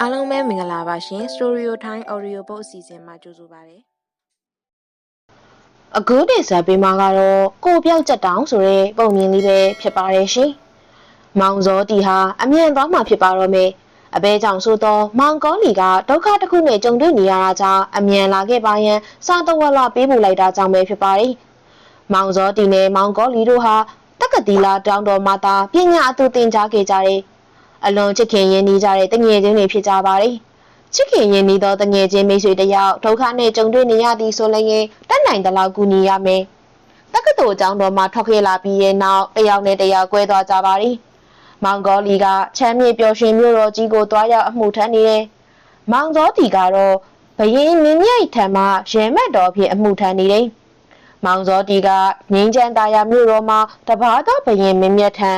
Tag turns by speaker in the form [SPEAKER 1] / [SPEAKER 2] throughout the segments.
[SPEAKER 1] အားလုံးပဲမင်္ဂလာပါရှင် Storio Time Audio Book အစီအစဉ်မှာကြိုဆိုပါရစေ
[SPEAKER 2] အခုတင်ဆက်ပေးမှာကတော့ကိုပြောက်ချက်တောင်ဆိုတဲ့ပုံမြင်လေးပဲဖြစ်ပါတယ်ရှင်။မောင်စောတီဟာအမြန်သွားမှဖြစ်ပါတော့မယ်။အဘဲကြောင့်ဆိုတော့မောင်ကောလီကဒုက္ခတစ်ခုနဲ့ကြုံတွေ့နေရတာကြောင့်အမြန်လာခဲ့ပါရန်စာတဝက်လာပေးပို့လိုက်တာကြောင့်ပဲဖြစ်ပါတယ်။မောင်စောတီနဲ့မောင်ကောလီတို့ဟာတက္ကသီလာတောင်တော်မှာသာပညာအတူသင်ကြားခဲ့ကြတယ်။ အလွန်ချစ်ခင်ရင်းနှီးကြတဲ့တငယ်ချင်းတွေဖြစ်ကြပါတယ်။ချစ်ခင်ရင်နီသောတငယ်ချင်းမိတ်ဆွေတယောက်ဒုက္ခနဲ့ကြုံတွေ့နေရသည်ဆိုလည်းတက်နိုင်သလောက်ကူညီရမယ်။တက္ကသိုလ်အကြောင်းတော်မှာထွက်ခဲ့လာပြီးရဲ့နောက်တယောက်နဲ့တယောက်ကွဲသွားကြပါသည်။မောင်ဂေါလီကချမ်းမြေပျော်ရွှင်မြို့တော်ကြီးကိုတွားရောက်အမှုထမ်းနေတယ်။မောင်ဇောတီကတော့ဘရင်မင်းမြိုက်ထံမှရဲမက်တော်ဖြစ်အမှုထမ်းနေတယ်။မောင်ဇောတီကငင်းချမ်းသားရမြို့တော်မှာတပါးသောဘရင်မင်းမြတ်ထံ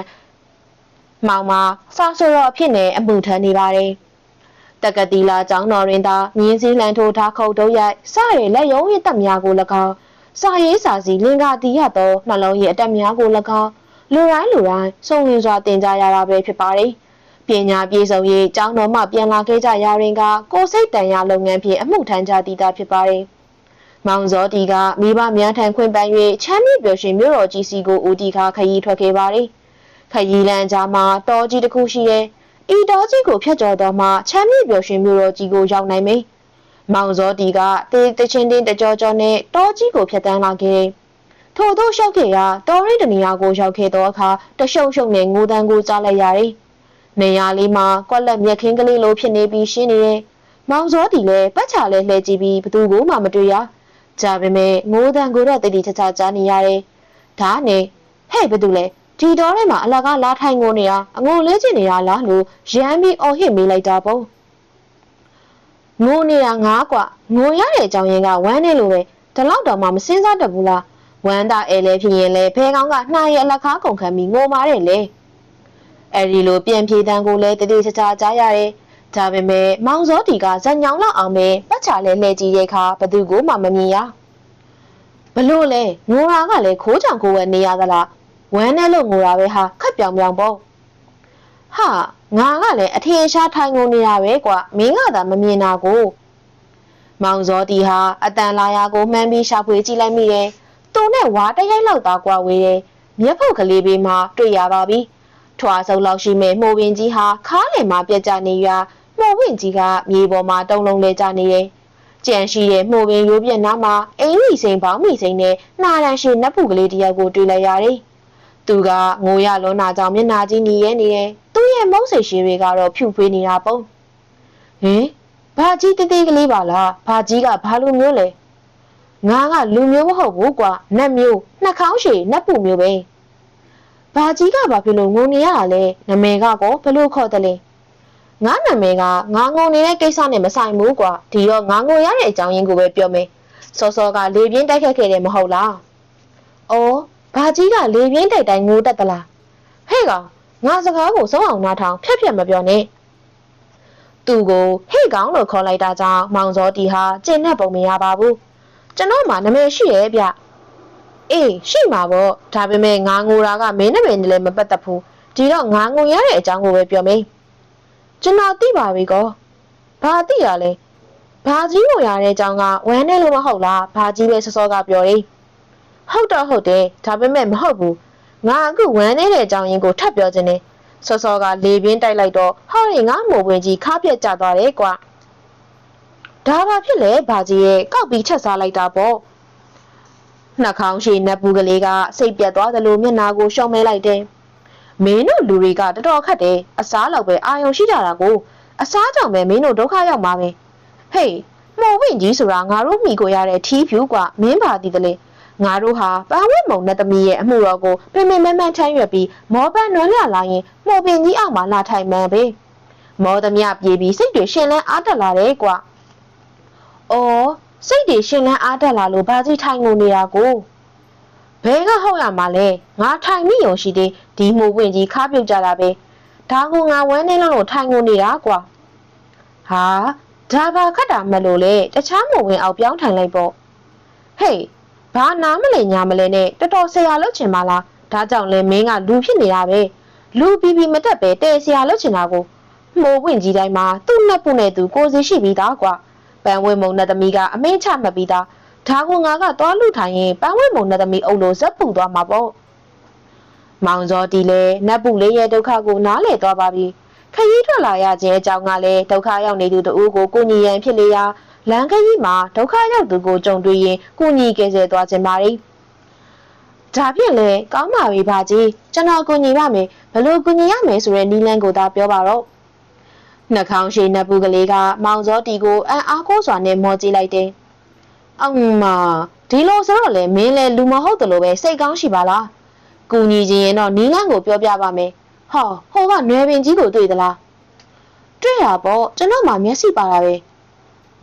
[SPEAKER 2] မောင်မှာစာဆိုတော်အဖြစ်နဲ့အမှုထမ်းနေပါတယ်။တက္ကတိလာကျောင်းတော်တွင်သာမြင်းစည်းလန်ထိုးထားခုတ်တုံးရိုက်စရည်လက်ယုံရည်တက်များကို၎င်းစာရေးစာစီလင်္ကာတီးရသောနှလုံးရည်အတက်များကို၎င်းလူတိုင်းလူတိုင်းစုံလင်စွာတင်ကြရတာပဲဖြစ်ပါတယ်။ပညာပြေဆုံးရေးကျောင်းတော်မှပြန်လာခဲ့ကြရာတွင်ကကိုစိတ်တန်ရာလုပ်ငန်းဖြင့်အမှုထမ်းကြတည်တာဖြစ်ပါတယ်။မောင်စောတီကမိဘများထံခွင့်ပန်း၍ချမ်းမြေ့ပျော်ရွှင်မြို့တော်ကြီးစီကိုဦးတီခါခရီးထွက်ခဲ့ပါတယ်။ ခရီးလမ်းကြားမှာတောကြီးတစ်ခုရှိရဲ့ဤတော်ကြီးကိုဖျက်ကျော်တော်မှချမ်းမြေ့ပျော်ရွှင်မြို့တော်ကြီးကိုရောက်နိုင်မယ်။မောင်စောတီကတေးတချင်းတင်းတကြောကြောနဲ့တောကြီးကိုဖျက်တမ်းလာခဲ့တယ်။ထို့သောရှောက်ခဲ့ရာတော်ရင်းတနေရာကိုရောက်ခဲ့သောအခါတရှုံရှုံနဲ့ငိုတန်းကိုကြားလိုက်ရတယ်။နေရာလေးမှာကွက်လက်မြက်ခင်းကလေးလိုဖြစ်နေပြီးရှင်းနေတယ်။မောင်စောတီလည်းပတ်ချာလဲလှည့်ကြည့်ပြီးဘသူကိုမှမတွေ့ရ။ကြာပေမဲ့ငိုတန်းကိုတော့တတိချာချာကြားနေရတယ်။ဒါနဲ့ဟဲ့ဘသူလဲ ဒီတော်ထဲမှာအလကားလာထိုင်ကုန်နေတာအငုံလဲကျင်နေတာလားလို့ရမ်းပြီးအော်ဟစ်မေးလိုက်တာပေါ့ငိုနေတာငားกว่าငိုရတဲ့အကြောင်းရင်းကဝမ်းနေလို့ပဲဒီလောက်တော့မှမစင်းစားတတ်ဘူးလားဝမ်းသာအဲလဲဖြစ်ရင်လဲဖဲကောင်းကနှာရအလကားကုန်ခံပြီးငိုမာတယ်လေအဲဒီလိုပြန်ပြေးတန်းကိုလဲတတိချာချာကြားရတယ်ဒါပေမဲ့မောင်စောတီကဇက်ညောင်းလောက်အောင်ပဲပတ်ချာလဲလှည့်ကြည့်တဲ့အခါဘသူကိုမှမမြင်ရဘလို့လဲငိုရာကလည်းခိုးချောင်ကိုယ်ဝဲနေရသလား ဝမ်းနဲ့လို့ငိုတာပဲဟာခက်ပြောင်ပြောင်ပေါ့ဟာငါကလည်းအထင်ရှားထိုင်ကုန်နေတာပဲကွာမင်းကသာမမြင်တာကိုမောင်စောတီဟာအတန်လာရာကိုမှန်းပြီးရှာဖွေကြည့်လိုက်မိတယ်သူနဲ့ဝါတရိုက်လောက်သားကွာဝေးတယ်မျက်ဖုတ်ကလေးပေးမှတွေ့ရပါပြီထွားစုပ်လောက်ရှိမဲ့မှုပင်ကြီးဟာခါးလင်မှာပြက်ကျနေရမှုပင်ကြီးကမြေပေါ်မှာတုံလုံးလဲကျနေတယ်ကြံရှိတဲ့မှုပင်ရိုးပြက်နားမှာအင်းကြီးစိန်ပေါင်းမိစိန်နဲ့နှာရန်ရှိနတ်ပုကလေးတစ်ယောက်ကိုတွေ့လိုက်ရတယ် သူကငိုရလွန်းတာကြောင့်မျက်နှာကြီးနီးရဲနေတယ်သူ့ရဲ့မုတ်ဆိတ်ရှည်တွေကတော့ဖြူဖွေးနေတာပုံဟင်ဘာကြီးတေးသေးကလေးပါလားဘာကြီးကဘာလိုမျိုးလဲငါကလူမျိုးမဟုတ်ဘူးကွာနတ်မျိုးနှာခေါင်းရှည်နတ်ပူမျိုးပဲဘာကြီးကဘာဖြစ်လို့ငိုနေရတာလဲနမဲကကောဘလို့ခေါ်တယ်လဲငါနာမည်ကငါငုံနေတဲ့ကိစ္စနဲ့မဆိုင်ဘူးကွာဒီတော့ငါငိုရတဲ့အကြောင်းရင်းကိုပဲပြောမယ်စောစောကလေပြင်းတိုက်ခတ်ခဲ့တယ်မဟုတ်လားအော် ဘာကြီးကလေပြင်းတိုက်တိုင်းငိုတတ်သလားဟဲ့ကောင်ငါစကားကိုစုံအောင်နားထောင်ဖြတ်ဖြတ်မပြောနဲ့သူကိုဟဲ့ကောင်လို့ခေါ်လိုက်တာကြောင့်မောင်စောတီဟာကျင့်နဲ့ပုံမရပါဘူးကျွန်တော်မှနာမည်ရှိရဲ့ဗျအေးရှိမှာပေါ့ဒါပေမဲ့ငါငိုတာကမင်းနာမည်နဲ့လည်းမပတ်သက်ဘူးဒီတော့ငါငိုရတဲ့အကြောင်းကိုပဲပြောမင်းကျွန်တော်သိပါပြီကောဘာသိရလဲဘာကြီးငိုရတဲ့အကြောင်းကဝမ်းနဲ့လို့မဟုတ်လားဘာကြီးပဲစောစောကပြောတယ် ဟုတ်တော့ဟုတ်တယ်ဒါပေမဲ့မဟုတ်ဘူးငါအခုဝမ်းနေတဲ့အကြောင်းရင်းကိုထပ်ပြောခြင်းနဲ့စောစောကလေပြင်းတိုက်လိုက်တော့ဟောရင်ငါမိုးဝင်ကြီးခါပြက်ကျသွားတယ်ကွာဒါဘာဖြစ်လဲဘာကြီးရဲ့ကောက်ပြီးချက်စားလိုက်တာပေါ့နှာခေါင်းရှိနတ်ပူကလေးကစိတ်ပြတ်သွားသလိုမျက်နာကိုရှောင်မဲလိုက်တယ်မင်းတို့လူတွေကတော်တော်ခက်တယ်အစားလောက်ပဲအာယုံရှိကြတာကိုအစားကြောင့်ပဲမင်းတို့ဒုက္ခရောက်မှာပဲဟေးမိုးဝင်ကြီးဆိုတာငါတို့မိကိုရတဲ့ထီးဖြူกว่าမင်းပါသည်တလေ ငါတို့ဟာပန်းဝဲမုံနဲ့သမီးရဲ့အမှုတော်ကိုပင်ပင်မန်းမန်းထမ်းရွက်ပြီးမောပန်းနွမ်းလာလာရင်မော်ပင်ကြီးအောင်မှလာထိုင်မှန်ပဲမောသမျှပြေးပြီးစိတ်တွေရှင်လန်းအားတက်လာတယ်ကွာအော်စိတ်တွေရှင်လန်းအားတက်လာလို့ဘာကြီးထိုင်ငုံနေတာကိုဘဲကဟုတ်ရမှာလဲငါထိုင်မိုံရှိသေးဒီမှုဝင်ကြီးခါပြုတ်ကြတာပဲဒါကငါဝမ်းနေလို့ထိုင်ငုံနေတာကွာဟာဒါဘာခတ်တာမလို့လေတခြားမဝင်အောင်ပြောင်းထိုင်လိုက်ပေါ့ဟေး ဘာနားမလဲညာမလဲနဲ့တော်တော်ဆရာလုပ်ချင်ပါလားဒါကြောင့်လဲမင်းကလူဖြစ်နေတာပဲလူပီပီမတက်ပဲတဲဆရာလုပ်ချင်တာကိုမိုးပွင့်ကြီးတိုင်းမှာသူ့နှစ်ပုနဲ့သူကိုစီရှိပြီးသားကွာပန်းဝဲမုံနဲ့သမီးကအမိန့်ချမှတ်ပြီးသားဒါကငါကသွားလူထိုင်ရင်ပန်းဝဲမုံနဲ့သမီးအုပ်လို့ဇက်ပူသွားမှာပေါ့မောင်စောတီလည်းနတ်ပုလေးရဲ့ဒုက္ခကိုနားလည်သွားပါပြီခရီးထွက်လာရခြင်းအကြောင်းကလည်းဒုက္ခရောက်နေသူတဦးကိုကိုညီရန်ဖြစ်လေရာ လမ်းခရီးမှာဒုက္ခရောက်သူကိုကြုံတွေ့ရင်ကိုညီကယ်ဆယ်သွားခြင်းပါ रे ဒါဖြင့်လေကောင်းပါပြီဘာကြီးကျွန်တော်ကူညီပါမယ်ဘလို့ကူညီရမယ်ဆိုတဲ့နီလန်းကိုသာပြောပါတော့နှာခေါင်းရှိနတ်ပူကလေးကမောင်စောတီကိုအံ့အားကိုးစွာနဲ့မော်ကြည့်လိုက်တယ်။အောင်မဒီလိုဆိုတော့လေမင်းလည်းလူမဟုတ်တယ်လို့ပဲစိတ်ကောင်းရှိပါလား။ကူညီခြင်းရင်တော့နီလန်းကိုပြောပြပါမယ်။ဟောဟိုကနွယ်ပင်ကြီးကိုတွေ့သလား။တွေ့တာပေါ့ကျွန်တော်မှမျက်စိပါတာပဲ။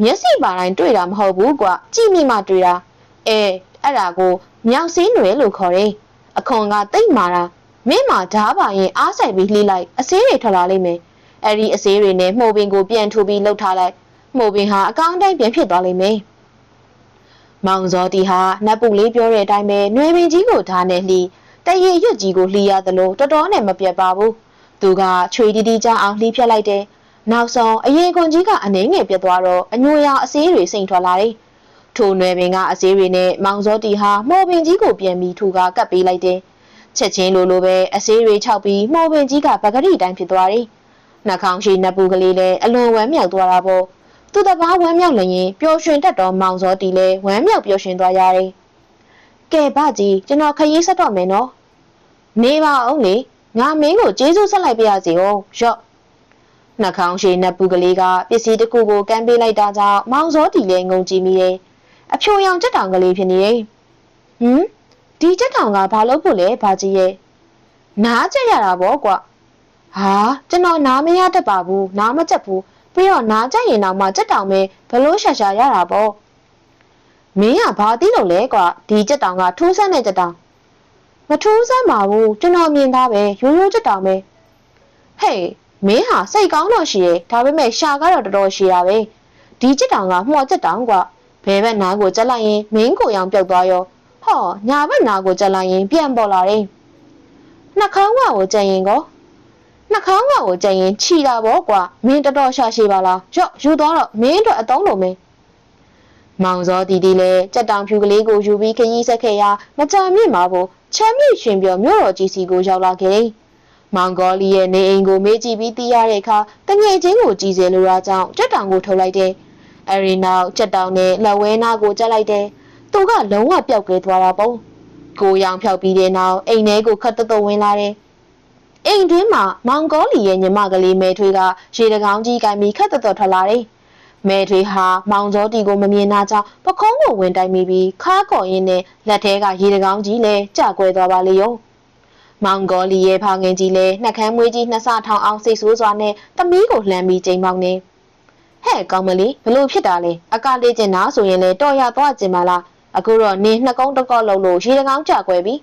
[SPEAKER 2] မျက်စိပါတိုင်းတွေ့တာမဟုတ်ဘူးကွာကြည့်မိမှတွေ့တာ။အဲအဲ့ဒါကိုမြောက်စင်းနွယ်လို့ခေါ်တယ်။အခွန်ကတိတ်မာတာမင်းမှာဓာပါရင်အားဆိုင်ပြီးလှိလိုက်အဆေးတွေထွက်လာလိမ့်မယ်။အဲ့ဒီအဆေးတွေနဲ့မှုပင်ကိုပြန်ထိုးပြီးလှုပ်ထားလိုက်မှုပင်ဟာအကောင်းတိုင်းပြန်ဖြစ်သွားလိမ့်မယ်။မောင်စောတီဟာနတ်ပုလေးပြောတဲ့အတိုင်းပဲနွယ်ပင်ကြီးကိုဓာနဲ့လှီတရေရွတ်ကြီးကိုလှီရသလိုတော်တော်နဲ့မပြတ်ပါဘူး။သူကချွေတီတီကြအောင်လှီဖြတ်လိုက်တယ်။ နောက်ဆုံးအရင်ကွန်ကြီးကအနေငယ်ပြတ်သွားတော့အညိုရောင်အဆေးတွေစိန်ထွက်လာတယ်။ထိုနွယ်ပင်ကအဆေးတွေနဲ့မောင်စောတီဟာမော်ပင်ကြီးကိုပြန်ပြီးထူကကပ်ပေးလိုက်တယ်။ချက်ချင်းလိုလိုပဲအဆေးတွေခြောက်ပြီးမော်ပင်ကြီးကပကတိတိုင်းဖြစ်သွားတယ်။နှာခေါင်းရှိနပ်ပူကလေးလည်းအလွန်ဝမ်းမြောက်သွားတာပေါ့။သူ့တပားဝမ်းမြောက်လျင်ပျော်ရွှင်တတ်တော်မောင်စောတီလည်းဝမ်းမြောက်ပျော်ရွှင်သွားရတယ်။ကဲဗကြီးကျွန်တော်ခရီးဆက်တော့မယ်နော်။နေပါအောင်လေငါမင်းကိုကျေးဇူးဆက်လိုက်ပါရစေဦးရော့ နှာခေါင်းရှိနပ်ပူကလေးကပစ္စည်းတစ်ခုကိုကမ်းပေးလိုက်တာကြောင့်မောင်စောတီလည်းငုံကြည့်မိတယ်။အဖြိုရောင်ချက်တောင်ကလေးဖြစ်နေတယ်။ဟမ်ဒီချက်တောင်ကဘာလို့ဖို့လဲဗကြီးရဲ့နားချက်ရတာပေါ့ကွာဟာကျွန်တော်နားမရတတ်ပါဘူးနားမချက်ဘူးပြီးတော့နားချက်ရင်တော့မှချက်တောင်ပဲဘလို့ရှာရှာရတာပေါ့မင်းကဘာသိလို့လဲကွာဒီချက်တောင်ကထူးဆန်းတဲ့ချက်တောင်မထူးဆန်းပါဘူးကျွန်တော်မြင်သားပဲရိုးရိုးချက်တောင်ပဲဟေး မင်းဟာစိတ်ကောင်းတော့ရှိရဲ့ဒါပေမဲ့ရှာကတော့တော်တော်ရှိတာပဲဒီချက်တောင်ကမှော်ချက်တောင်ကွာဘဲဘက်နားကိုကြက်လိုက်ရင်မင်းကိုရောင်ပြုတ်သွားရောဟောညာဘက်နားကိုကြက်လိုက်ရင်ပြန်ပေါ်လာတယ်နှာခေါင်းကကိုကြက်ရင်ကောနှာခေါင်းကကိုကြက်ရင်ခြီတာပေါ့ကွာမင်းတော်တော်ရှာရှိပါလားရော့ယူသွားတော့မင်းအတွက်အတုံးလုံးမင်းမောင်စောတီတီလည်းကြက်တောင်ဖြူကလေးကိုယူပြီးခရီးဆက်ခဲ့ရာမကြာမြင့်မှာဖို့ချမ်းမြေ့ရှင်ပြောမြို့တော်ကြီးစီကိုရောက်လာခဲ့တယ် မောင်ဂေါလီရဲ့နေအိမ်ကိုမေးကြည့်ပြီးသိရတဲ့အခါတငယ်ချင်းကိုကြည်စဲလိုရာကြောင့်ကြက်တောင်ကိုထုတ်လိုက်တယ်။အဲဒီနောက်ကြက်တောင်နဲ့လက်ဝဲနာကိုကြက်လိုက်တယ်။သူကလုံးဝပျောက်ကဲသွားတာပေါ့။ကိုရောင်ဖြောက်ပြီးတဲ့နောက်အိမ်ထဲကိုခတ်တသွဝင်လာတယ်။အိမ်တွင်းမှာမောင်ဂေါလီရဲ့ညီမကလေးမဲထွေးကရေတကောင်းကြီးကင်ပြီးခတ်တသွထွက်လာတယ်။မဲထွေးဟာမောင်စောတီကိုမမြင်နာကြောင့်ပခုံးကိုဝင်တိုက်မိပြီးခါကော်ရင်းနဲ့လက်ထဲကရေတကောင်းကြီးလည်းကြကွဲသွားပါလေရော။ မောင်ဂေါလီရဲ့ဖခင်ကြီးလည်းနှက်ခမ်းမွေးကြီးနှစ်ဆထောင်အောင်စိတ်ဆိုးစွာနဲ့သမီးကိုလှမ်းပြီးချိန်ပေါက်နေဟဲ့ကောင်းမလေးဘလို့ဖြစ်တာလဲအကလေးကျင်တာဆိုရင်လေတော့ရသွားကျင်ပါလားအခုတော့နေနှစ်ကုန်းတစ်ကောက်လုံးလို့ရေတကောင်းကြကွဲပြီ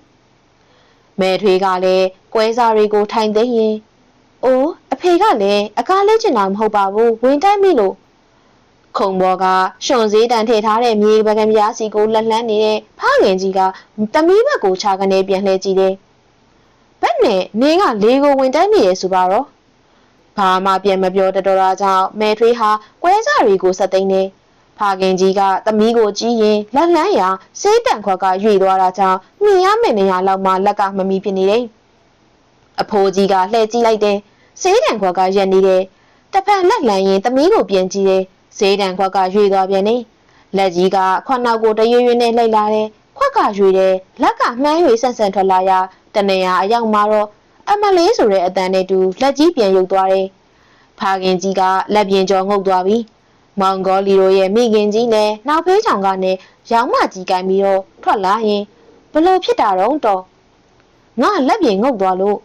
[SPEAKER 2] မဲထွေးကလည်းကွဲစားတွေကိုထိုင်သိမ်းရင်အိုးအဖေကလည်းအကားလေးကျင်တာမဟုတ်ပါဘူးဝင်တိုက်မိလို့ခုံဘော်ကရှွန်စည်းတန်ထည့်ထားတဲ့မြေပကံပြားစီကိုလက်လန်းနေတဲ့ဖခင်ကြီးကတမီးဘက်ကိုခြာကနေပြန်လှည့်ကြည့်တယ် ဘက်နဲ့နင်းကလေကိုဝင်တိုက်မိရဲ့ဆိုပါတော့ဘာမှပြန်မပြောတတော်တာကြောင့်မဲထွေးဟာကွဲစားတွေကိုစက်သိမ်းနေဖခင်ကြီးကသမီးကိုကြည့်ရင်လက်လန်းရာစေးတန်ခွက်ကရွေသွားတာကြောင့်မြင်ရမယ့်နေရာလောက်မှလက်ကမမီဖြစ်နေတယ်အဖိုးကြီးကလှည့်ကြည့်လိုက်တယ်စေးတန်ခွက်ကရက်နေတယ်တစ်ဖက်လက်လန်းရင်သမီးကိုပြန်ကြည့်တယ်စေးတန်ခွက်ကရွေသွားပြန်နေလက်ကြီးကခွက်နောက်ကိုတရွရွနဲ့လှိုက်လာတယ်ခွက်ကရွေတယ်လက်ကမှန်းရွေဆန့်ဆန့်ထွက်လာရာ တနေရာအရောက်မှာတော့အမလေးဆိုတဲ့အတန်နဲ့တူလက်ကြီးပြန်ရုပ်သွားတယ်။ဖခင်ကြီးကလက်ပြင်ကျော်ငုတ်သွားပြီ။မောင်ဂေါလီတို့ရဲ့မိခင်ကြီးလည်းနောက်ဖေးချောင်ကနေရောင်းမကြီးကင်ပြီးတော့ထွက်လာရင်ဘလို့ဖြစ်တာတော့တော့ငါလက်ပြင်ငုတ်သွားလို့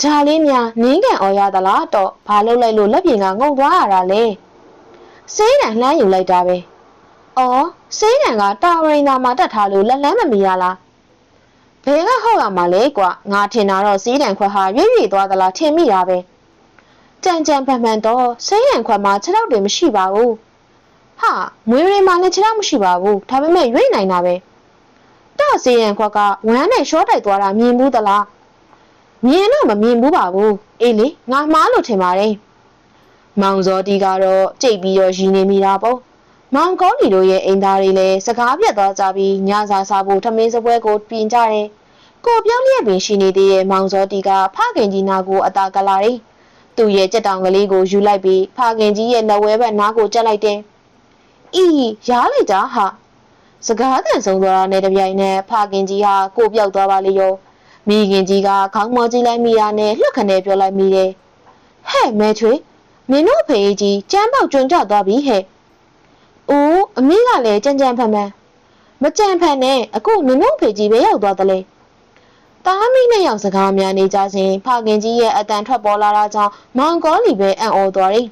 [SPEAKER 2] ဒါလေးများနင်းကန်អော်ရသလားတော့ဘာလုပ်လိုက်လို့လက်ပြင်ကငုတ်သွားရတာလဲစေးတန်လှမ်းယူလိုက်တာပဲ။အော်စေးတန်ကတာရင်သာမှာတက်ထားလို့လက်လန်းမမီရလား ဘယ်ကဟောက်ရမှာလဲကွာငါထင်တာတော့စေးတံခွက်ဟာရွေ့ရွေ့သွားသလားထင်မိတာပဲကြံကြံပန်ပန်တော့စေးရံခွက်မှာခြေထောက်တွေမရှိပါဘူးဟာမွေးရီမှာလည်းခြေထောက်မရှိပါဘူးဒါပေမဲ့ရွေ့နိုင်တာပဲတော့စေးရံခွက်ကဝမ်းနဲ့ရှော့တိုက်သွားတာမြင်ဘူးသလားမြင်တော့မမြင်ဘူးပါဘူးအေးလေငါမှားလို့ထင်ပါတယ်မောင်စောတီကတော့ကြိတ်ပြီးတော့ရည်နေမိတာပေါ့ မောင်ကောလီတို့ရဲ့အိမ်သားတွေလည်းစကားပြတ်သွားကြပြီးညစာစားဖို့ထမင်းစပွဲကိုပြင်ကြတယ်ကိုပြောင်းလျက်ပင်ရှိနေသေးတဲ့မောင်စောတီကဖခင်ကြီးနာကိုအသာကလာတယ်သူ့ရဲ့ကြက်တောင်ကလေးကိုယူလိုက်ပြီးဖခင်ကြီးရဲ့လက်ဝဲဘက်နားကိုကျက်လိုက်တယ်အီရားလိုက်တာဟာစကားတန်ဆုံးသွားတဲ့တပြိုင်နက်ဖခင်ကြီးဟာကိုပြောက်သွားပါလေရောမိခင်ကြီးကခေါင်းမောကြီးလိုက်မိတာနဲ့လှက်ခနဲပြောလိုက်မိတယ်ဟဲ့မဲချွေမင်းတို့ဖေးကြီးကျမ်းပေါက်ကျွန်းကျသွားပြီဟဲ့။ အိုးအမေကလည်းကြံကြံဖန်ဖန်မကြံဖန်နဲ့အခုနင်တို့ဖေးကြီးပဲရောက်သွားတယ်လေ။တားမိနဲ့ရောက်စကားများနေကြစဉ်ဖခင်ကြီးရဲ့အတန်ထွက်ပေါ်လာတာကြောင့်မောင်ကောလီပဲအံ့ဩသွားတယ်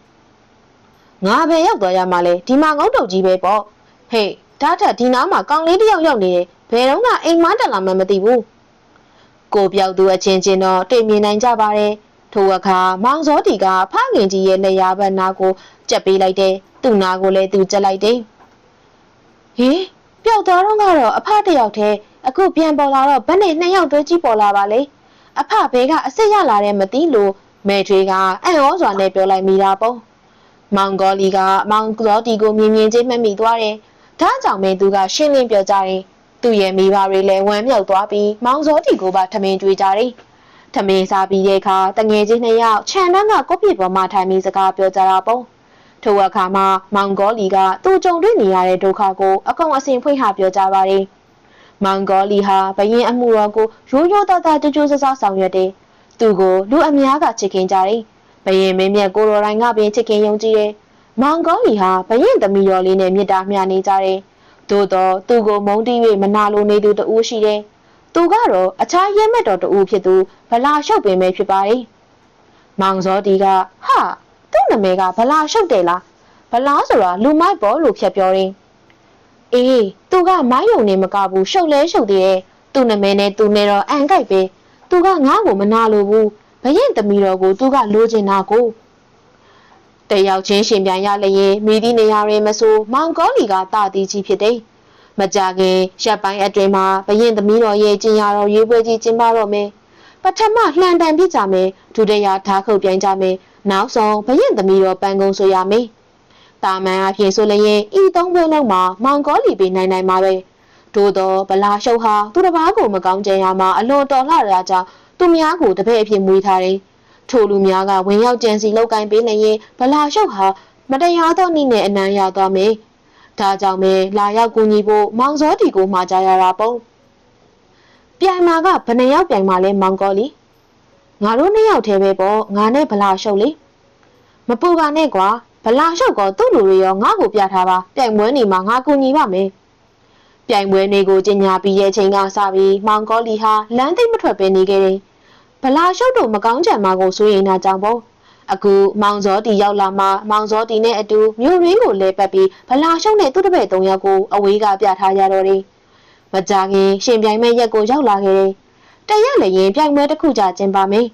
[SPEAKER 2] ။ငါပဲရောက်သွားရမှာလေဒီမှာငုတ်တုတ်ကြီးပဲပေါ့။ဟေးဒါထက်ဒီနားမှာကောင်လေးတစ်ယောက်ရောက်နေတယ်ဘယ်တော့မှအိမ်မတက်လာမှမသိဘူး။ကိုပြောက်သူအချင်းချင်းတော့တိတ်မြင်နိုင်ကြပါတယ်။ထိုအခါမောင်စောတီကဖခင်ကြီးရဲ့လက်ရဘက်နာကို ကြက်ပေးလိုက်တယ်။သူ့နာကိုလည်းသူကြက်လိုက်တယ်။ဟေးပျောက်သွားတော့ကတော့အဖတစ်ယောက်တည်းအခုပြန်ပေါ်လာတော့ဘယ်နဲ့နှစ်ယောက်တွဲကြီးပေါ်လာပါလေ။အဖဘဲကအစ်စ်ရလာတဲ့မသိလို့မဲထွေးကအံ့ဩစွာနဲ့ပြောလိုက်မိတာပေါ့။မောင်ဂေါလီကမောင်စောတီကိုမြင်မြင်ချင်းမှတ်မိသွားတယ်။ဒါကြောင့်မဲသူကရှင်းလင်းပြောကြတယ်။သူ့ရဲ့မိဘတွေလည်းဝမ်းမြောက်သွားပြီးမောင်စောတီကိုပါထမင်းကြွေးကြတယ်။ထမင်းစားပြီးတဲ့အခါတငယ်ချင်းနှစ်ယောက်ခြံတန်းကကိုပြစ်ပေါ်မှာထိုင်ပြီးစကားပြောကြတာပေါ့။ ထိုအခါမှာမောင်ဂေါလီကသူ့ကြုံတွေ့နေရတဲ့ဒုက္ခကိုအကုန်အစင်ဖွင့်ဟပြောကြပါတယ်။မောင်ဂေါလီဟာဘရင်အမှုတော်ကိုရိုးရိုးသားသားကြိုးကြိုးဆဆဆောင်ရွက်တယ်။သူကိုလူအများကချစ်ခင်ကြတယ်။ဘရင်မင်းမြတ်ကိုရိုတိုင်းကပင်ချစ်ခင်ယုံကြည်တယ်။မောင်ဂေါလီဟာဘရင်သမီးတော်လေးနဲ့မေတ္တာမျှနေကြတယ်။သို့တော့သူကိုမုန်းတီး၍မနာလိုနေသူတဦးရှိတယ်။သူကတော့အခြားရဲမက်တော်တဦးဖြစ်သူဗလာရှုပ်ပင်ပဲဖြစ်ပါတယ်။မောင်စောတီကဟာ သူ့နာမည်ကဗလာရှုပ်တယ်လားဗလာဆိုတာလူမိုက်ပေါ်လို့ဖြတ်ပြောရင်းအေးသူကမိုင်းယုံနေမကဘူးရှုပ်လဲရှုပ်သေးတယ်သူ့နာမည်နဲ့သူနဲ့တော့အန်ကြိုက်ပဲသူကငါ့ကိုမနာလိုဘူးဘရင်သမီးတော်ကိုသူကလိုချင်တာကိုတယောက်ချင်းရှင်ပြန်ရလျင်မိသည့်နေရာတွေမဆိုမောင်ကောလီကတာတီကြီးဖြစ်တယ်မကြခင်ရပ်ပိုင်းအတွင်းမှာဘရင်သမီးတော်ရဲ့ကျင်ရတော်ရွေးပွဲကြီးကျင်းပတော့မယ်ပထမလှန်တန်ပြကြမယ်ဒုတိယဓာတ်ခုတ်ပြိုင်ကြမယ် နောက်ဆုံးဘရင်သမီးတော်ပန်းကုံဆိုရမယ်တာမန်အဖြစ်ဆိုလျင်ဤသုံးပွဲလုံးမှာမောင်ကောလီပေးနိုင်နိုင်မှာပဲသို့တော့ဗလာရှုပ်ဟာသူတစ်ပါးကိုမကောင်းကြရမှာအလွန်တော်လှတာကြောင့်သူများကိုတပည့်အဖြစ်မွေးထားတယ်ထိုလူများကဝင်ရောက်ကြံစီလောက်ကင်ပေးနေရင်ဗလာရှုပ်ဟာမတရားသောနည်းနဲ့အနံ့ရသွားမယ်ဒါကြောင့်ပဲလာရောက်ကူညီဖို့မောင်စောတီကိုမှာကြရတာပေါ့ပြိုင်မာကဘယ်နှယောက်ပြိုင်မာလဲမောင်ကောလီ ငါတို့နှစ်ယောက်တည်းပဲပေါ့ငါနဲ့ဗလာရှုပ်လေမပူပါနဲ့ကွာဗလာရှုပ်ကောသူ့လူတွေရောငါ့ကိုပြထားပါပြိုင်ပွဲနေမှာငါကူညီပါမယ်ပြိုင်ပွဲနေကိုကျင်ညာပြီးရဲ့ချိန်ကစပြီးမောင်ကောလီဟာလမ်းသိမ့်မထွက်ပဲနေခဲ့တယ်ဗလာရှုပ်တို့မကောင်းကြံမှာကိုစိုးရိမ်တာကြောင့်ပေါ့အခုမောင်စောတီရောက်လာမှမောင်စောတီနဲ့အတူမြို့ရင်းကိုလဲပတ်ပြီးဗလာရှုပ်နဲ့သူ့တပည့်၃ယောက်ကိုအဝေးကပြထားကြတော့တယ်မကြခင်ရှင်ပြိုင်မဲ့ရက်ကိုရောက်လာခဲ့တယ် တရက်လည်းရင်ပြိုင်ပွဲတစ်ခုကြကျင်းပါမယ်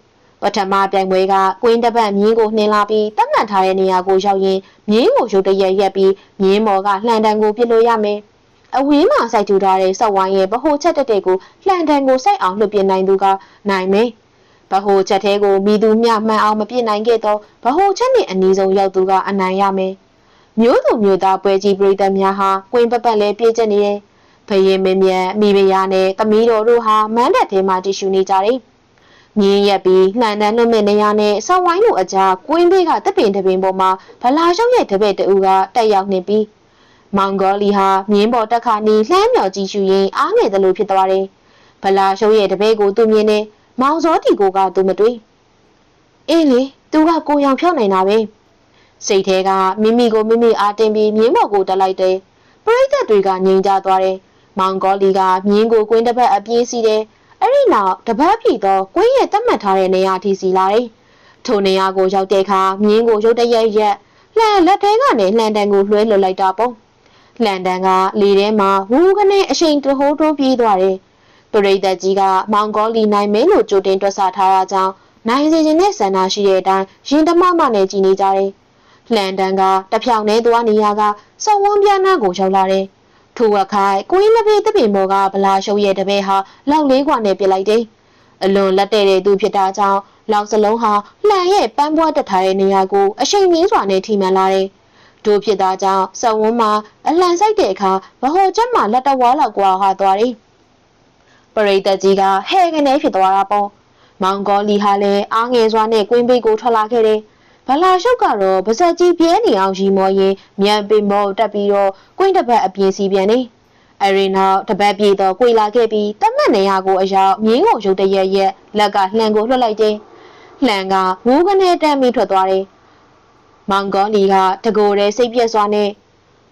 [SPEAKER 2] ပထမပြိုင်ပွဲကကွင်းတစ်ပတ်မြင်းကိုနှင်းလာပြီးတက်မှတ်ထားတဲ့နေရာကိုရောက်ရင်မြင်းကိုရုတ်တရက်ရက်ပြီးမြင်းမော်ကလှန်တံကိုပြစ်လို့ရမယ်။အဝင်းမှာစိုက်ထူထားတဲ့စောက်ဝိုင်းရဲ့ဗဟိုချက်တက်တဲ့ကိုလှန်တံကိုစိုက်အောင်လွှတ်ပြနိုင်သူကနိုင်မယ်။ဗဟိုချက်သေးကိုမိသူမျှမှန်အောင်မပြစ်နိုင်ခဲ့တော့ဗဟိုချက်နဲ့အနည်းဆုံးရောက်သူကအနိုင်ရမယ်။မျိုးသူမျိုးသားပွဲကြီးပြည်သက်များဟာကွင်းပပတ်လဲပြည့်ကျက်နေတယ်။ ဖရင်မင်းမြတ်မိဖုရားနဲ့သမီးတော်တို့ဟာမန်းတက်ထဲမှာတည်ရှူနေကြတယ်။မြင်းရက်ပြီးလှန်တန်းလွတ်မဲ့နေရနဲ့ဆောင်းဝိုင်းတို့အကြားကွင်းဘေးကတပင်တပင်ပေါ်မှာဗလာရှုပ်ရဲ့တပည့်တူကတက်ရောက်နေပြီးမောင်ဂေါလီဟာမြင်းပေါ်တက်ခါနီလှမ်းမြော်ကြည့်ရှုရင်းအားငယ်သလိုဖြစ်သွားတယ်။ဗလာရှုပ်ရဲ့တပည့်ကိုသူမြင်နေမောင်စောတီကိုကသူမတွေ့။အေးလေသူကကိုရောင်ဖြောက်နေတာပဲ။စိတ်ထဲကမိမိကိုမိမိအားတင်ပြီးမြင်းပေါ်ကိုတက်လိုက်တယ်။ပရိသတ်တွေကငြိမ်ကြသွားတယ်။ မောင်ဂေါလီကမြင်းကိုကွင်းတစ်ပတ်အပြေးစီတယ်။အဲ့ဒီနောက်တပတ်ပြီတော့ကွင်းရဲ့တတ်မှတ်ထားတဲ့နေရာထိစီလာတယ်။ထိုနေရာကိုရောက်တဲ့အခါမြင်းကိုရုတ်တရက်ရက်လှန်လက်ထဲကနေလှန်တန်ကိုလွှဲလွတ်လိုက်တာပေါ့။လှန်တန်ကလေထဲမှာဝူးကနေအရှိန်တဟိုးတွန်းပြေးသွားတယ်။ပရိသတ်ကြီးကမောင်ဂေါလီနိုင်မဲလို့ကြိုတင်တွက်ဆထားတာကြောင့်နိုင်စေခြင်းနဲ့ဆန္ဒရှိတဲ့အတိုင်းရင်တမမနဲ့ကြည်နေကြတယ်။လှန်တန်ကတဖြောင်နဲ့သွားနေရကစောဝန်းပြားနာကိုရောက်လာတယ်။ ထိုအခါကိုင်းလက်ဖေးတပင်ပေါ်ကဗလာရှုပ်ရဲ့တပည့်ဟာလောက်လေးกว่าနဲ့ပြစ်လိုက်တယ်။ အလွန်လက်တဲ့တဲ့သူဖြစ်တာကြောင့်လောက်စလုံးဟာလှန်ရဲ့ပန်းပွားတက်ထားတဲ့နေရာကိုအရှိန်မြင့်စွာနဲ့ထိမှန်လာတယ်။တို့ဖြစ်တာကြောင့်စက်ဝန်းမှာအလှန်ဆိုင်တဲ့အခါဘဟိုချက်မှလက်တဝါလောက်ကွာဟာသွားတယ်။ပရိသတ်ကြီးကဟဲကနေဖြစ်သွားတာပေါ့။မောင်ကောလီဟာလည်းအားငယ်စွာနဲ့ကွင်းပိတ်ကိုထွက်လာခဲ့တယ်။ ဗလာရှုပ်ကတော့ပါဇက်ကြီးပြဲနေအောင်ရီမော်ရင်မြန်ပင်မောတက်ပြီးတော့ကွင်းတစ်ပတ်အပြင်းစီပြန်နေ။အရီနောက်တပတ်ပြေတော့ကွေလာခဲ့ပြီးတမတ်နေရကိုအရောက်မြင်းကိုရုတ်တရက်ရက်လက်ကလှန်ကိုလွှတ်လိုက်တယ်။လှန်ကဝူးကနေတမ်းပြီးထွက်သွားတယ်။မောင်ကောလီကတကိုယ်တည်းစိတ်ပြက်စွာနဲ့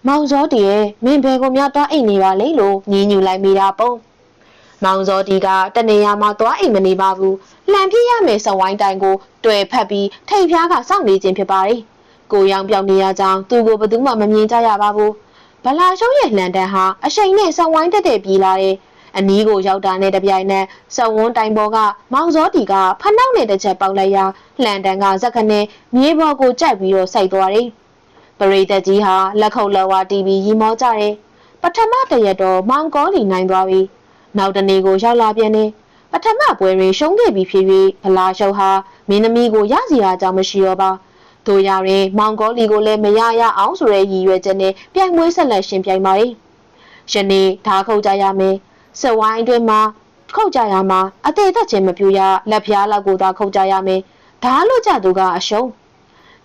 [SPEAKER 2] မောင်စောတီရဲ့မင်းဘယ်ကိုများသွားအိတ်နေပါလိမ့်လို့ညင်းညူလိုက်မိတာပုံ။ မောင်စောတီကတနေရာမှာသွားအိမ်မနေပါဘူး။လှန်ပြရမယ်စဝိုင်းတိုင်ကိုတွေ့ဖက်ပြီးထိတ်ဖျားကစောင့်နေခြင်းဖြစ်ပါတယ်။ကိုရောင်ပြောင်နေရကြောင်းသူကိုဘယ်သူမှမမြင်ကြရပါဘူး။ဗလာရှုံးရဲ့လှန်တန်းဟာအရှိန်နဲ့စဝိုင်းတက်တဲ့ပြေးလာတဲ့အနီးကိုရောက်တာနဲ့တပြိုင်နက်စဝန်းတိုင်ပေါ်ကမောင်စောတီကဖနှောက်နဲ့တစ်ချက်ပေါက်လိုက်ရာလှန်တန်းကဇက်ခနဲ့မြေပေါ်ကိုကြိုက်ပြီးတော့စိုက်သွားတယ်။ပရိသတ်ကြီးဟာလက်ခုပ်လက်ဝါတီးပြီးရီမောကြတယ်။ပထမတရက်တော့မောင်ကောလီနိုင်သွားပြီ။ နောက်တနေ့ကိုရောက်လာပြန်တယ်။ပထမပွဲတွင်ရှုံးခဲ့ပြီးဖြစ်၍ဗလာရှုပ်ဟာမင်းသမီးကိုရစီရာကြောင့်မရှိတော့ပါ။တို့ရရင်မောင်ကောလီကိုလည်းမရရအောင်ဆိုတဲ့ရည်ရွယ်ချက်နဲ့ပြိုင်ပွဲဆက်လက်ရှင်ပြိုင်ပါ၏။ယနေ့ဓာခုတ်ကြရမယ်။စဝိုင်းအတွင်းမှာခုတ်ကြရမှာအသေးသက်ချင်းမပြူရလက်ဖျားလောက်ကိုသာခုတ်ကြရမယ်။ဓာလို့ကြသူကအရှုံး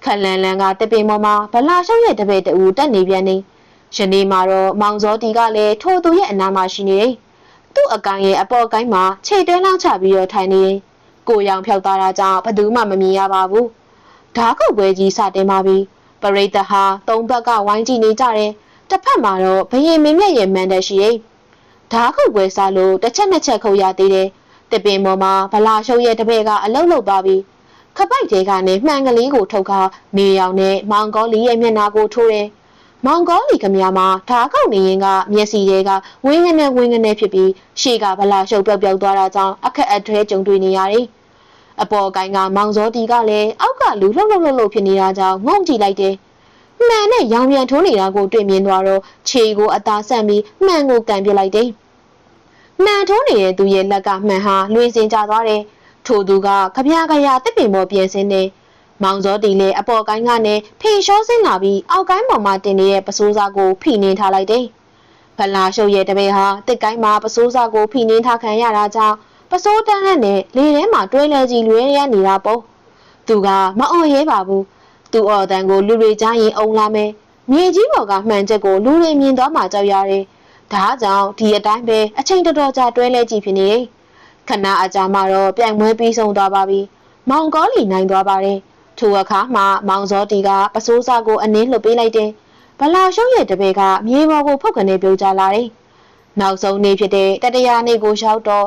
[SPEAKER 2] ခလန်လန်ကတပင်ပေါ်မှာဗလာရှုံးရဲ့တပည့်တူတက်နေပြန်နေ။ယနေ့မှာတော့မောင်စောတီကလည်းထိုသူရဲ့အနားမှာရှိနေတယ်။ သူ့အကိုင်ရဲ့အပေါ်ကိုင်းမှာခြေတဲလောင်းချပြီးတော့ထိုင်နေတယ်။ကိုရောင်ဖြောက်သွားတာကြောင့်ဘယ်သူမှမမြင်ရပါဘူး။ဓာခုတ်ပွဲကြီးစတင်ပါပြီ။ပရိသတ်ဟာသုံးဘက်ကဝိုင်းကြည့်နေကြတယ်။တစ်ဖက်မှာတော့ဘရင်မင်းမြတ်ရဲ့မန်တက်ရှိတယ်။ဓာခုတ်ပွဲစားလို့တစ်ချက်နှစ်ချက်ခုတ်ရသေးတယ်။တပင်ပေါ်မှာဗလာရှုံးရဲ့တပည့်ကအလုံးလုံးသွားပြီ။ခပိုက်တဲကနေမှန်ကလေးကိုထုတ်ခါနေရောင်နဲ့မောင်ကောလီရဲ့မျက်နှာကိုထိုးတယ်။ မောင်ကောလီကမြာမှာဓာခုတ်နေရင်ကမျက်စီတွေကဝင်းငနဲ့ဝင်းငနဲ့ဖြစ်ပြီးရှေ့ကဗလာရှုပ်ပြောက်ပြောက်သွားတာကြောင့်အခက်အခဲကြုံတွေ့နေရတယ်။အပေါ်ကိုင်းကမောင်စောတီကလည်းအောက်ကလူလှုပ်လှုပ်လှုပ်လှုပ်ဖြစ်နေတာကြောင့်ငုံကြည့်လိုက်တယ်။မှန်နဲ့ရောင်ပြန်ထိုးနေတာကိုတွေ့မြင်သွားတော့ခြေကိုအသာဆန့်ပြီးမှန်ကိုကန်ပစ်လိုက်တယ်။မှန်ထိုးနေတဲ့သူရဲ့လက်ကမှန်ဟာလွင်စင်ကျသွားတယ်။ထို့သူကခပြားခရာတစ်ပင်ပေါ်ပြင်ဆင်းနေ မောင်စောတီလည်းအပေါ်ကိုင်းကနေဖီလျှောဆင်းလာပြီးအောက်ကိုင်းပေါ်မှာတင်နေတဲ့ပစိုးစားကိုဖိနှင်းထားလိုက်တယ်။ဗလာရှုပ်ရဲ့တပည့်ဟာတစ်ကိုင်းမှာပစိုးစားကိုဖိနှင်းထားခံရတာကြောင့်ပစိုးတန်းနဲ့လေထဲမှာတွဲလဲကြီးလွဲရနေတာပေါ့။သူကမအော်ရဲပါဘူး။သူ့အော်တန်ကိုလူတွေကြားရင်အုံလာမယ်။မြေကြီးပေါ်ကမှန်ချက်ကိုလူတွေမြင်သွားမှကြောက်ရတယ်။ဒါကြောင့်ဒီအတိုင်းပဲအချိန်တော်တော်ကြာတွဲလဲကြည့်ဖြစ်နေတယ်။ခဏအကြာမှတော့ပြိုင်ပွဲပြီးဆုံးသွားပါပြီ။မောင်ကောလီနိုင်သွားပါတယ်။ ထိုအခါမှမောင်စောတီကပစိုးစားကိုအနည်းလှုပ်ပေးလိုက်တယ်။ဗလာရှုံးရဲ့တပည့်ကမြေပေါ်ကိုဖုတ်ကနေပြုတ်ကြလာတယ်။နောက်ဆုံးနေ့ဖြစ်တဲ့တတရာနေ့ကိုရောက်တော့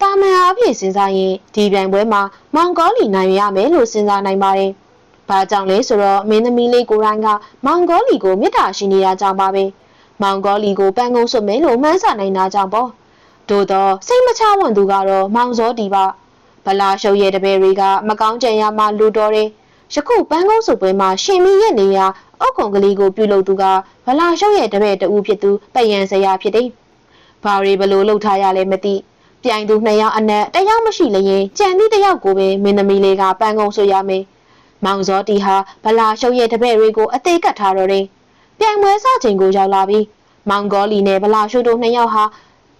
[SPEAKER 2] တာမန်အဖြစ်စဉ်းစားရင်ဒီပြိုင်ပွဲမှာမောင်ကောလီနိုင်ရမယ်လို့စဉ်းစားနိုင်ပါတယ်။ဘာကြောင့်လဲဆိုတော့မင်းသမီးလေးကိုတိုင်းကမောင်ကောလီကိုမေတ္တာရှိနေတာကြောင့်ပါပဲ။မောင်ကောလီကိုပန်းကုန်းဆွမယ်လို့မှန်းဆနိုင်တာကြောင့်ပေါ့။သို့တော့စိတ်မချဝန်သူကတော့မောင်စောတီပါ။ဗလာရှုပ်ရဲ့တပည့်တွေကမကောင်းကြံရမှလူတော်တယ်။ ယခုပန်းကုန်းစုပွဲမှာရှင်မီရဲ့နေရာအုတ်ခုံကလေးကိုပြုတ်လို့သူကဗလာရှုပ်ရဲ့တပည့်တူဖြစ်သူပယံစရာဖြစ်တယ်။ဘာရီဘလို့လှုပ်ထားရလဲမသိ။ပြိုင်သူနှစ်ယောက်အနက်တယောက်မရှိလျင်ကြံသည့်တယောက်ကိုပဲမင်းသမီးလေးကပန်းကုန်းဆွရမယ်။မောင်စောတီဟာဗလာရှုပ်ရဲ့တပည့်တွေကိုအသေးကတ်ထားတော့တယ်။ပြိုင်ပွဲစချိန်ကိုရောက်လာပြီးမောင်ဂေါလီနဲ့ဗလာရှုပ်တို့နှစ်ယောက်ဟာ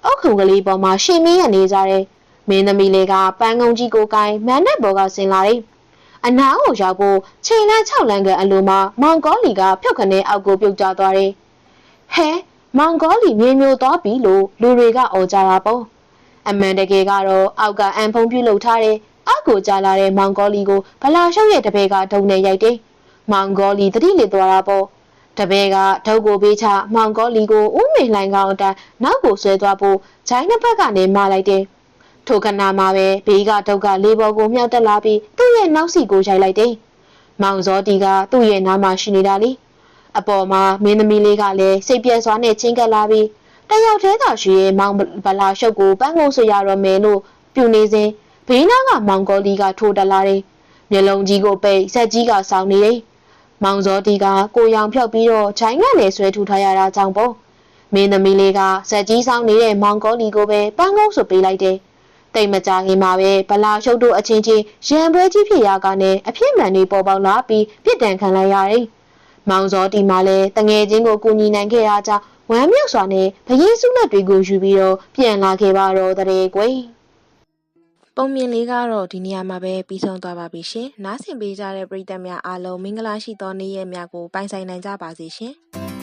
[SPEAKER 2] အုတ်ခုံကလေးပေါ်မှာရှင်မင်းရနေကြတယ်။မင်းသမီးလေးကပန်းကုန်းကြီးကိုကိုင်းမန်နက်ဘော်ကဆင်လာတယ်။ အနားကိုရောက်ဖို့ချိန်လန်း6လမ်းကအလိုမှာမောင်ဂေါလီကဖြုတ်ခနဲအောက်ကိုပြုတ်ကျသွားတယ်။ဟဲမောင်ဂေါလီမြေမျိုးသွားပြီလို့လူတွေကအော်ကြတာပေါ့။အမှန်တကယ်ကတော့အောက်ကအန်ဖုံပြုတ်လုပ်ထားတယ်။အောက်ကိုကြာလာတဲ့မောင်ဂေါလီကိုဗလာရှုပ်ရဲ့တပည့်ကဒုံနဲ့ရိုက်တယ်။မောင်ဂေါလီတတိလစ်သွားတာပေါ့။တပည့်ကဒုတ်ကိုပေးချမောင်ဂေါလီကိုဦးမေလှိုင်ကောင်အတိုင်းနောက်ကိုဆွဲသွားဖို့ဂျိုင်းနှစ်ဖက်ကနေမလိုက်တယ်။ ထိုခဏမှာပဲဘေးကဒုတ်ကလေးပေါ်ကိုမြှောက်တက်လာပြီးသူ့ရဲ့နောက်စီကိုရိုက်လိုက်တယ်။မောင်စောတီကသူ့ရဲ့နားမှာရှိနေတာလေ။အပေါ်မှာမင်းသမီးလေးကလည်းစိတ်ပြက်စွာနဲ့ချင်းကပ်လာပြီးတယောက်တည်းသာရှိရဲ့မောင်ဗလာရှုပ်ကိုပန်းကုန်းဆွရတော့မယ်လို့ပြူနေစဉ်ဘေးနားကမောင်ကောလီကထိုးတက်လာတယ်။မျက်လုံးကြီးကိုပိတ်ဆက်ကြီးကစောင်းနေတယ်။မောင်စောတီကကိုရောင်ဖြောက်ပြီးတော့ဂျိုင်းကနေဆွဲထူထားရတာကြောင့်ပေါ့။မင်းသမီးလေးကဆက်ကြီးဆောင်နေတဲ့မောင်ကောလီကိုပဲပန်းကုန်းဆွပေးလိုက်တယ်။ တတိတ်မကြခင်မှာပဲဗလာရှုပ်တို့အချင်းချင်းရံပွဲကြီးဖြစ်ရာကနေအဖြစ်မှန်တွေပေါ်ပေါက်လာပြီးပြစ်ဒဏ်ခံလိုက်ရတယ်။မောင်စောတီမှလည်းတငယ်ချင်းကိုကူညီနိုင်ခဲ့တာကြောင့်ဝမ်းမြောက်စွာနဲ့ဗရင်စုလက်တွေကိုယူပြီးတော့ပြန်လာခဲ့ပါတော့တဲ့ကွယ်။
[SPEAKER 1] ပုံမြင်လေးကတော့ဒီနေရာမှာပဲပြီးဆုံးသွားပါပြီရှင်။နားဆင်ပေးကြတဲ့ပရိသတ်များအားလုံးမင်္ဂလာရှိသောနေ့ရက်များကိုပိုင်ဆိုင်နိုင်ကြပါစေရှင်။